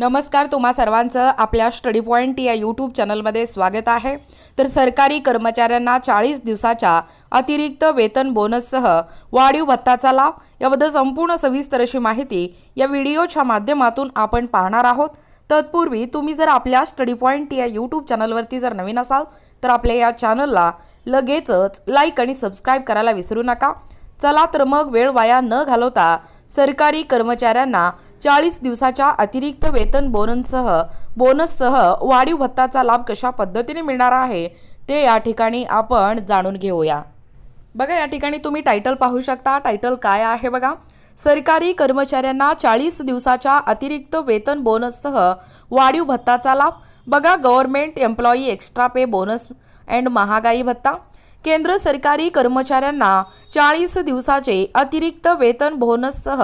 नमस्कार तुम्हा सर्वांचं आपल्या स्टडी पॉईंट या यूट्यूब चॅनलमध्ये स्वागत आहे. तर सरकारी कर्मचाऱ्यांना चाळीस दिवसाच्या अतिरिक्त वेतन बोनससह वाढीव भत्ताचा लाभ याबद्दल संपूर्ण सविस्तर अशी माहिती या व्हिडिओच्या माध्यमातून आपण पाहणार आहोत. तत्पूर्वी तुम्ही जर आपल्या स्टडी पॉईंट या यूट्यूब चॅनलवरती जर नवीन असाल तर आपल्या या चॅनलला लगेचच लाईक आणि सबस्क्राईब करायला विसरू नका. चला तर मग वेळ वाया न घालवता सरकारी कर्मचाऱ्यांना चाळीस दिवसाच्या अतिरिक्त वेतन बोनससह बोनससह वाढीव भत्ताचा लाभ कशा पद्धतीने मिळणार आहे ते या ठिकाणी आपण जाणून घेऊया. बघा या ठिकाणी तुम्ही टायटल पाहू शकता. टायटल काय आहे बघा? सरकारी कर्मचाऱ्यांना चाळीस दिवसाच्या अतिरिक्त वेतन बोनससह वाढीव भत्ताचा लाभ. बघा government employee extra pay bonus and महागाई भत्ता. केंद्र सरकारी कर्मचाऱ्यांना चाळीस दिवसाचे अतिरिक्त वेतन बोनससह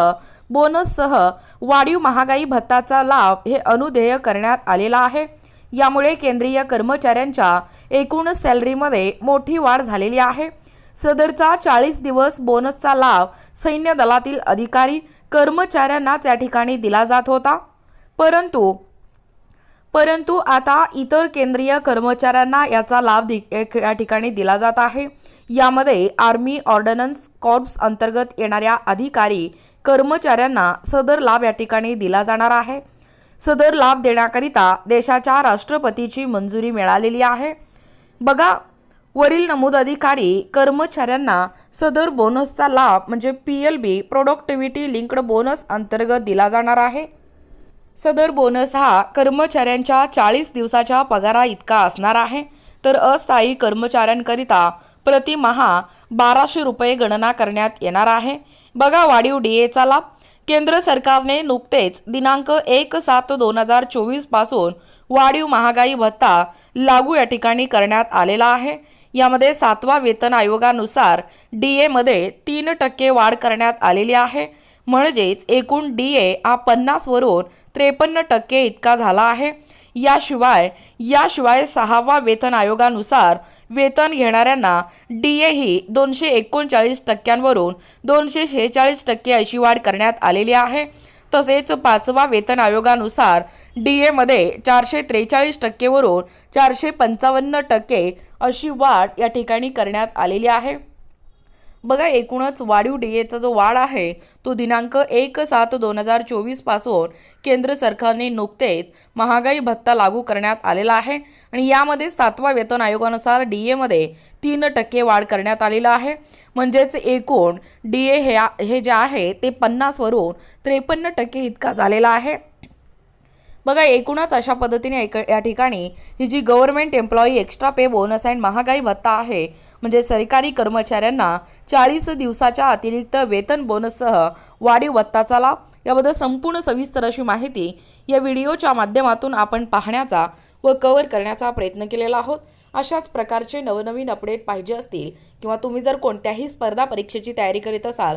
बोनससह वाढीव महागाई भत्ताचा लाभ हे अनुदेय करण्यात आलेला आहे. यामुळे केंद्रीय कर्मचाऱ्यांच्या एकूण सॅलरीमध्ये मोठी वाढ झालेली आहे. सदरचा चाळीस दिवस बोनसचा लाभ सैन्य दलातील अधिकारी कर्मचाऱ्यांनाच या ठिकाणी दिला जात होता. परंतु परंतु आता इतर केंद्रीय कर्मचाऱ्यांना याचा लाभ दि या ठिकाणी दिला जात आहे. यामध्ये आर्मी ऑर्डनन्स कॉर्प्स अंतर्गत येणाऱ्या अधिकारी कर्मचाऱ्यांना सदर लाभ या ठिकाणी दिला जाणार आहे. सदर लाभ देण्याकरिता देशाच्या राष्ट्रपतीची मंजुरी मिळालेली आहे. बघा वरील नमूद अधिकारी कर्मचाऱ्यांना सदर बोनसचा लाभ म्हणजे P L B productivity linked bonus अंतर्गत दिला जाणार आहे. सदर बोनस हा कर्मचाऱ्यांच्या चाळीस दिवसाच्या पगारा इतका असणार आहे. तर अस्थायी कर्मचाऱ्यांकरिता प्रतिमहा बाराशे रुपये गणना करण्यात येणार आहे. बघा वाढीव डी एचा लाभ. केंद्र सरकारने नुकतेच दिनांक एक सात दोन हजार चोवीसपासून वाढीव महागाई भत्ता लागू या ठिकाणी करण्यात आलेला आहे. यामध्ये सातवा वेतन आयोगानुसार डी एमध्ये तीन टक्के वाढ करण्यात आलेली आहे. म्हणजेच एकूण डी ए हा पन्नासवरून त्रेपन्न टक्के इतका झाला आहे. याशिवाय याशिवाय सहावा वेतन आयोगानुसार वेतन घेणाऱ्यांना डी ए ही दोनशे एकोणचाळीस टक्क्यांवरून दोनशे शेहेचाळीस टक्के अशी वाढ करण्यात आलेली आहे. तसेच पाचवा वेतन आयोगानुसार डी एमध्ये चारशे त्रेचाळीस टक्केवरून चारशे पंचावन्न टक्के अशी वाढ या ठिकाणी करण्यात आलेली आहे. बघा एकूणच वाढीव डी एचा जो वाढ आहे तो दिनांक एक सात दोन हजार चोवीसपासून केंद्र सरकारने नुकतेच महागाई भत्ता लागू करण्यात आलेला आहे आणि यामध्ये सातवा वेतन आयोगानुसार डी एमध्ये तीन टक्के वाढ करण्यात आलेला आहे. म्हणजेच एकूण डी ए हे हे जे आहे ते पन्नासवरून त्रेपन्न टक्के इतका झालेला आहे. बघा एकूणच अशा पद्धतीने एक या ठिकाणी ही जी government employee extra pay bonus and महागाई भत्ता आहे म्हणजे सरकारी कर्मचाऱ्यांना चाळीस दिवसाच्या अतिरिक्त वेतन बोनससह वाढीव भत्ताचा लाभ याबद्दल संपूर्ण सविस्तर अशी माहिती या व्हिडिओच्या माध्यमातून आपण पाहण्याचा व कव्हर करण्याचा प्रयत्न केलेला आहोत. अशाच प्रकारचे नवनवीन अपडेट पाहिजे असतील किंवा तुम्ही जर कोणत्याही स्पर्धा परीक्षेची तयारी करीत असाल